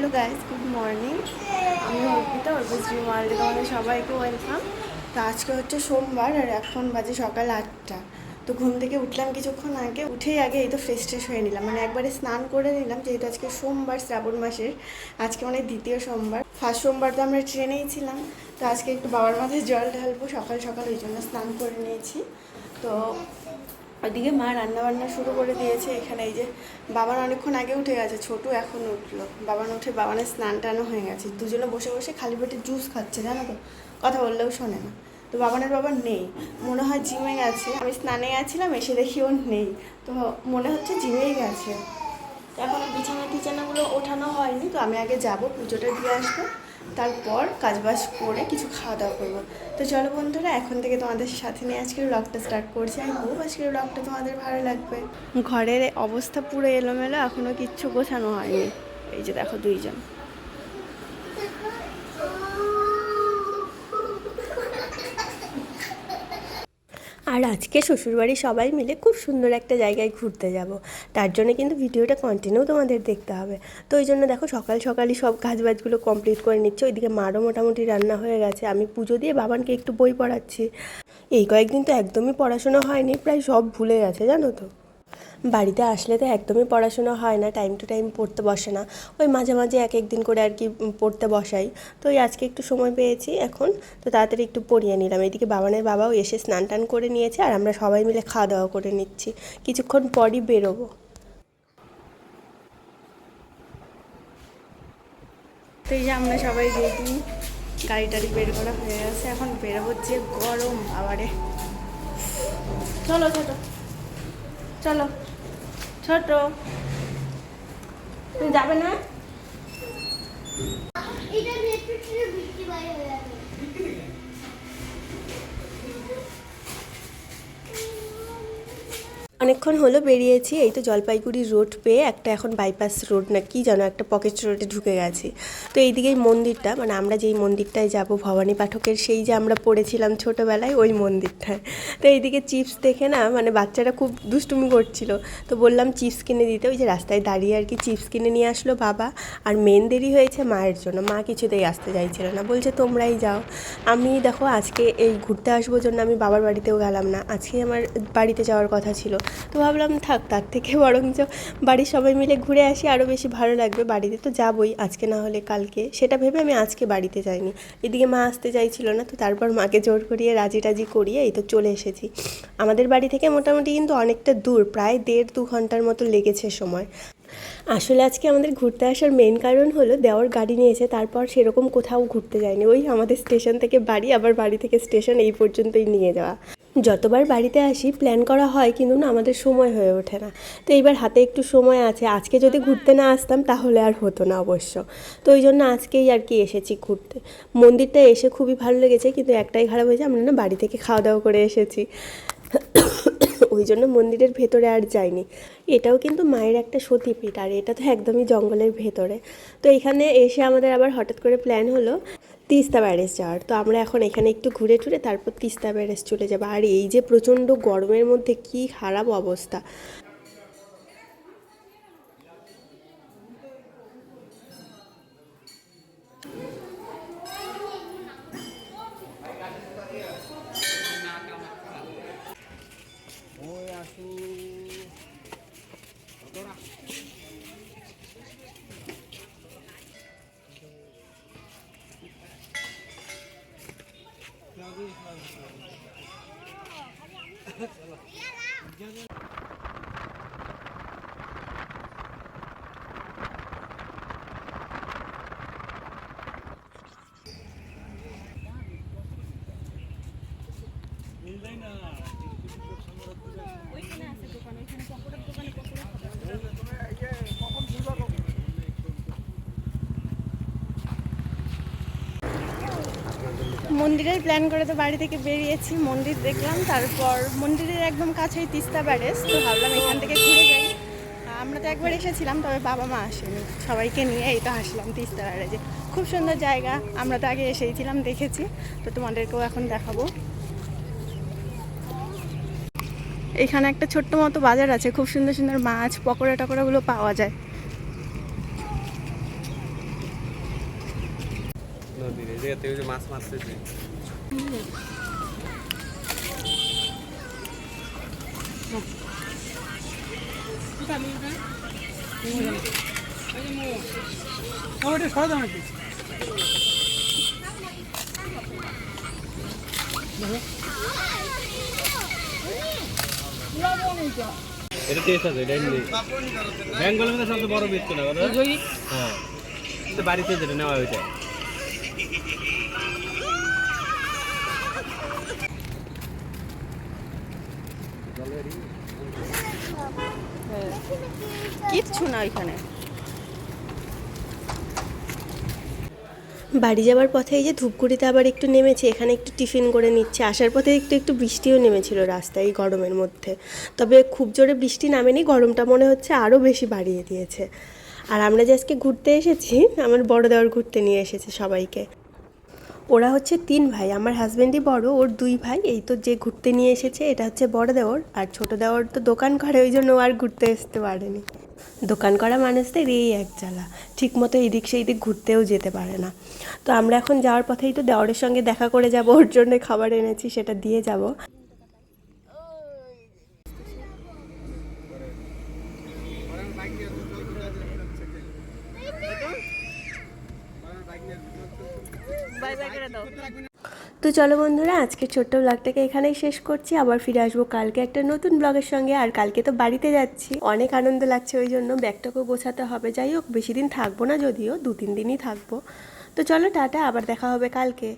Hello guys good morning আমি অর্পিতা অর্পিশ্রী ওয়ার্ল্ডে তোমাদের সবাইকে ওয়েলকাম তো আজকে হচ্ছে সোমবার আর এখন বাজে সকাল আটটা। তো ঘুম থেকে উঠলাম কিছুক্ষণ আগে, উঠেই আগে এই তো ফ্রেশ ট্রেশ হয়ে নিলাম। মানে একবারে স্নান করে নিলাম, যেহেতু আজকে সোমবার, শ্রাবণ মাসের। আজকে মানে দ্বিতীয় সোমবার। ফার্স্ট সোমবার তো আমরা ট্রেনেই ছিলাম। তো আজকে একটু বাবার মাথায় জল ঢালবো সকাল সকাল, ওই জন্য স্নান করে নিয়েছি। তো ওইদিকে মা রান্না বান্না শুরু করে দিয়েছে এখানে এই যে বাবার অনেকক্ষণ আগে উঠে গেছে, ছোটু এখন উঠল। বাবান উঠে বাবানের স্নান টানও হয়ে গেছে। দুজনে বসে বসে খালি পেটে জুস খাচ্ছে, জানো তো? কথা বললেও শোনে না। তো বাবানের বাবা নেই। মনে হয় জিমে গেছে। আমি স্নানে গেছিলাম, এসে দেখি ও নেই। তো মনে হচ্ছে জিমেই গেছে। এখন বিছানা টিছানাগুলো ওঠানো হয়নি, তো আমি আগে যাব, পুজোটা দিয়ে আসব। তারপর কাজবাজ করে কিছু খাওয়া দাওয়া করব। তো চলো বন্ধুরা, এখন থেকে তোমাদের সাথে নিয়ে আজকের ব্লগটা স্টার্ট করছি। আমি খুব আজকের ব্লগটা তোমাদের ভালো লাগবে। ঘরের অবস্থা পুরো এলোমেলো এখনও কিচ্ছু গোছানো হয়নি। এই যে দেখো দুইজন। আর আজকে শ্বশুরবাড়ি সবাই মিলে খুব সুন্দর একটা জায়গায় ঘুরতে যাব। তার জন্য কিন্তু ভিডিওটা কন্টিনিউ তোমাদের দেখতে হবে। তো ওই জন্য দেখো সকাল সকালই সব কাজবাজগুলো কমপ্লিট করে নিচ্ছে। ওইদিকে মারও মোটামুটি রান্না হয়ে গেছে। আমি পুজো দিয়ে বাবানকে একটু বই পড়াচ্ছি। এই কয়েকদিন তো একদমই পড়াশোনা হয়নি, প্রায় সব ভুলে গেছে, জানো তো? বাড়িতে আসলে তো একদমই পড়াশোনা হয় না টাইম টু টাইম পড়তে বসে না। ওই মাঝে মাঝে এক এক দিন করে আর কি পড়তে বসাই। তো ওই আজকে একটু সময় পেয়েছি এখন, তো তাড়াতাড়ি একটু পড়িয়ে নিলাম। এদিকে বাবানের বাবাও এসে স্নান টান করে নিয়েছে আর আমরা সবাই মিলে খাওয়া দাওয়া করে নিচ্ছি। কিছুক্ষণ পরই বেরোবো। তো এই যে আমরা সবাই রেডি গাড়ি টাড়ি বের করা হয়ে গেছে। এখন বেরোবো যে গরম আবারে। চলো ছোট চলো। ছোট। তুমি যাবে না? অনেকক্ষণ হলো বেরিয়েছি, এই তো জলপাইগুড়ি রোড পেয়ে একটা এখন বাইপাস রোড না কি জানো একটা পকেট রোডে ঢুকে গেছি। তো এইদিকেই মন্দিরটা মানে আমরা যেই মন্দিরটায় যাব, ভবানী পাঠকের সেই যে আমরা পড়েছিলাম ছোটোবেলায়, ওই মন্দিরটায়। তো এইদিকে চিপস দেখে না মানে বাচ্চারা খুব দুষ্টুমি করছিল। তো বললাম চিপস কিনে দিতে, ওই যে রাস্তায় দাঁড়িয়ে আর কি চিপস কিনে নিয়ে আসলো বাবা। আর মেন দেরি হয়েছে মায়ের জন্য, মা কিছুতেই আসতে চাইছিল না, বলছে তোমরাই যাও। আমি দেখো আজকে এই ঘুরতে আসব জন্য আমি বাবার বাড়িতেও গেলাম না, আজকে আমার বাড়িতে যাওয়ার কথা ছিল। তো ভাবলাম, থাক, তার থেকে বরঞ্চ বাড়ির সবাই মিলে ঘুরে আসি, আরও বেশি ভালো লাগবে। বাড়িতে তো যাবই, আজকে না হলে কালকে। সেটা ভেবে আমি আজকে বাড়িতে যাইনি। এদিকে মা আসতে চাইছিল না, তো তারপর মাকে জোর করিয়ে রাজি টাজি করিয়ে এই তো চলে এসেছি। আমাদের বাড়ি থেকে মোটামুটি কিন্তু অনেকটা দূর, প্রায় দেড় দু ঘণ্টার মতো লেগেছে সময়। আসলে আজকে আমাদের ঘুরতে আসার মেন কারণ হলো দেওয়ার গাড়ি নিয়েছে, তারপর সেরকম কোথাও ঘুরতে যায়নি। ওই আমাদের স্টেশন থেকে বাড়ি, আবার বাড়ি থেকে স্টেশন এই পর্যন্তই নিয়ে যাওয়া। যতবার বাড়িতে আসি প্ল্যান করা হয় কিন্তু না আমাদের সময় হয়ে ওঠে না। তো এইবার হাতে একটু সময় আছে। আজকে যদি ঘুরতে না আসতাম তাহলে আর হতো না অবশ্য। তো ওই জন্য আজকেই আর কি এসেছি ঘুরতে। মন্দিরটা এসে খুবই ভালো লেগেছে কিন্তু একটাই খারাপ হয়েছে, আমরা না বাড়ি থেকে খাওয়া দাওয়া করে এসেছি। ওই জন্য মন্দিরের ভেতরে আর যাইনি। এটাও কিন্তু মায়ের একটা সতীপীঠ আর এটা তো একদমই জঙ্গলের ভেতরে। তো এখানে এসে আমাদের আবার হঠাৎ করে প্ল্যান হলো তিস্তা ব্যারেজ যাওয়ার। তো আমরা এখন এখানে একটু ঘুরে টুরে তারপর তিস্তা ব্যারেজ চলে যাব। আর এই যে প্রচণ্ড গরমের মধ্যে কি খারাপ অবস্থা। Milena. মন্দিরের প্ল্যান করে তো বাড়ি থেকে বেরিয়েছি, মন্দির দেখলাম, তারপর মন্দিরের একদম কাছেই তিস্তা ব্যারেজ, তো ভাবলাম এখান থেকে ঘুরে যাই। আমরা তো একবার এসেছিলাম, তবে বাবা মা আসেনি, সবাইকে নিয়ে এই তো আসলাম তিস্তা ব্যারেজে। খুব সুন্দর জায়গা, আমরা তো আগে এসেইছিলাম দেখেছি, তো তোমাদেরকেও এখন দেখাবো। এখানে একটা ছোট্ট মতো বাজার আছে, খুব সুন্দর সুন্দর মাছ পকোড়া টকোড়াগুলো পাওয়া যায়। জায়গাতে ওই যে মাছ মারতেছে এটা টেস্ট আছে এটা এমনি। বেঙ্গলের মধ্যে সবচেয়ে বড় বীজ না হ্যাঁ। বাড়িতে যেটা নেওয়া ওইটা কিচ্ছু না ওইখানে বাড়ি যাওয়ার পথে এই যে ধূপগুড়িতে আবার একটু নেমেছে, এখানে একটু টিফিন করে নিচ্ছে। আসার পথে একটু একটু বৃষ্টিও নেমেছিল রাস্তায় এই গরমের মধ্যে। তবে খুব জোরে বৃষ্টি নামেনি, গরমটা মনে হচ্ছে আরও বেশি বাড়িয়ে দিয়েছে। আর আমরা যে আজকে ঘুরতে এসেছি, আমার বড় দেওয়ার ঘুরতে নিয়ে এসেছে সবাইকে। ওরা হচ্ছে তিন ভাই, আমার হাজব্যান্ডই বড়, ওর দুই ভাই। এই তো যে ঘুরতে নিয়ে এসেছে, এটা হচ্ছে বড় দেওর। আর ছোট দেওর তো দোকান করে, ওই জন্য আর ঘুরতে আসতে পারেনি। দোকান করা মানুষদের এই এক জ্বালা। ঠিক মতো এদিক সেই দিক ঘুরতেও যেতে পারে না। তো আমরা এখন যাওয়ার পথেই তো দেওরের সঙ্গে দেখা করে যাব, ওর জন্য খাবার এনেছি, সেটা দিয়ে যাব। তো চলো বন্ধুরা আজকে ছোট্ট ব্লগটাকে এখানেই শেষ করছি। আবার ফিরে আসব কালকে একটা নতুন ব্লগের সঙ্গে, আর কালকে তো বাড়িতে যাচ্ছি। অনেক আনন্দ লাগছে ওই জন্য, ব্যাগটাকেও গোছাতে হবে। যাই হোক, বেশি দিন থাকব না, যদিও দু তিন দিনই থাকব। তো চলো, টাটা, আবার দেখা হবে কালকে।